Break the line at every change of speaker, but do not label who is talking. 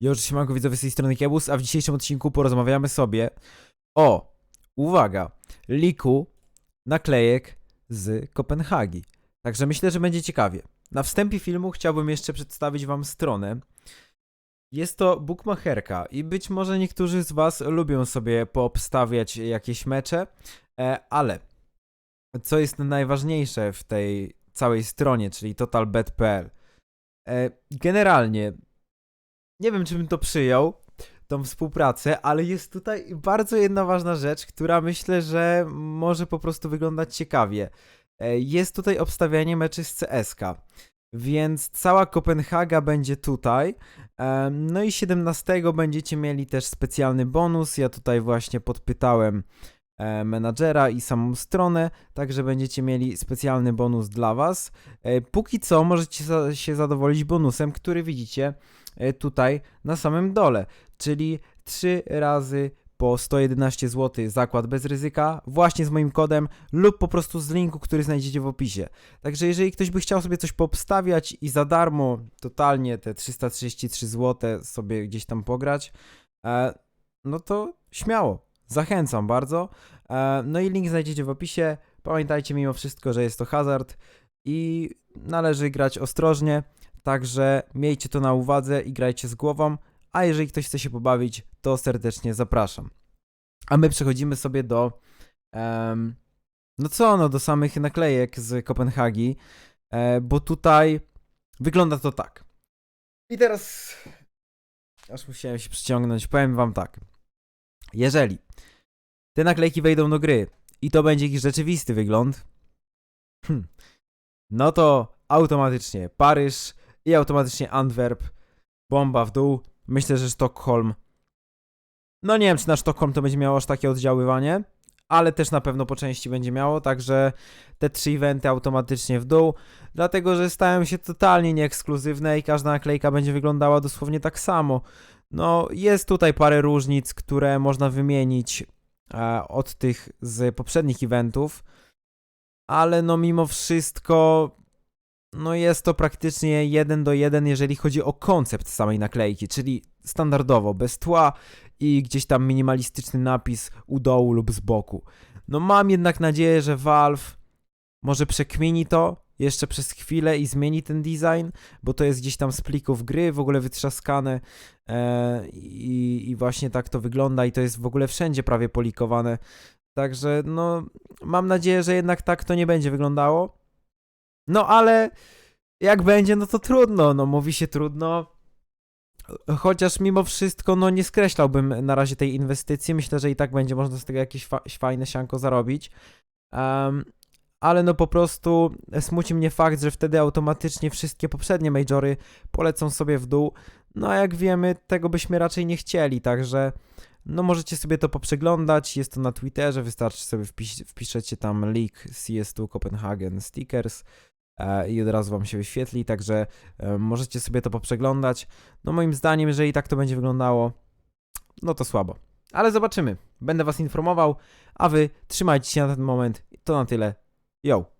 Już siemanko widzowie z tej strony Kiebus, a w dzisiejszym odcinku porozmawiamy sobie o, uwaga, liku naklejek z Kopenhagi. Także myślę, że będzie ciekawie. Na wstępie filmu chciałbym jeszcze przedstawić wam stronę. Jest to bookmacherka i być może niektórzy z was lubią sobie poobstawiać jakieś mecze, e, ale co jest najważniejsze w tej całej stronie, czyli totalbet.pl. E, Generalnie nie wiem, czy bym to przyjął, tą współpracę, ale jest tutaj bardzo jedna ważna rzecz, która myślę, że może po prostu wyglądać ciekawie. E, Jest tutaj obstawianie meczy z CSK, więc cała Kopenhaga będzie tutaj. E, No i 17 będziecie mieli też specjalny bonus. Ja tutaj właśnie podpytałem e, menadżera i samą stronę, także będziecie mieli specjalny bonus dla Was. Póki co możecie się zadowolić bonusem, który widzicie tutaj na samym dole, czyli 3 razy po 111 zł zakład bez ryzyka, właśnie z moim kodem lub po prostu z linku, który znajdziecie w opisie. Także jeżeli ktoś by chciał sobie coś poobstawiać i za darmo totalnie te 333 zł sobie gdzieś tam pograć, e, no to śmiało, zachęcam bardzo. E, no i link znajdziecie w opisie. Pamiętajcie mimo wszystko, że jest to hazard i należy grać ostrożnie. Także miejcie to na uwadze i grajcie z głową, a jeżeli ktoś chce się pobawić, to serdecznie zapraszam. A my przechodzimy sobie do. em, no co, no do samych naklejek z Kopenhagi, e, bo tutaj wygląda to tak. I teraz. Aż musiałem się przyciągnąć. Powiem wam tak. Jeżeli te naklejki wejdą do gry i to będzie ich rzeczywisty wygląd, hmm, no to automatycznie Paryż i automatycznie Antwerp, bomba w dół. Myślę, że Sztokholm. No nie wiem, czy na Sztokholm to będzie miało aż takie oddziaływanie, ale też na pewno po części będzie miało, także te trzy eventy automatycznie w dół, dlatego że stają się totalnie nieekskluzywne i każda naklejka będzie wyglądała dosłownie tak samo. No, jest tutaj parę różnic, które można wymienić e, od tych z poprzednich eventów, ale no mimo wszystko no jest to praktycznie jeden do jeden, jeżeli chodzi o koncept samej naklejki, czyli standardowo, bez tła i gdzieś tam minimalistyczny napis u dołu lub z boku. No mam jednak nadzieję, że Valve może przekmini to jeszcze przez chwilę i zmieni ten design, bo to jest gdzieś tam z plików gry, w ogóle wytrzaskane e, i, i właśnie tak to wygląda i to jest w ogóle wszędzie prawie polikowane. Także no mam nadzieję, że jednak tak to nie będzie wyglądało. No ale jak będzie, no to trudno, no mówi się trudno. Chociaż mimo wszystko, no nie skreślałbym na razie tej inwestycji. Myślę, że i tak będzie można z tego jakieś fa fajne sianko zarobić. Em, ale no po prostu smuci mnie fakt, że wtedy automatycznie wszystkie poprzednie majory polecą sobie w dół. No a jak wiemy, tego byśmy raczej nie chcieli, także no możecie sobie to poprzeglądać. Jest to na Twitterze, wystarczy sobie wpis wpiszecie tam leak CS2 Copenhagen stickers i od razu wam się wyświetli, także e, możecie sobie to poprzeglądać. No moim zdaniem, jeżeli tak to będzie wyglądało, no to słabo. Ale zobaczymy. Będę was informował, a wy trzymajcie się na ten moment. To na tyle. Yo!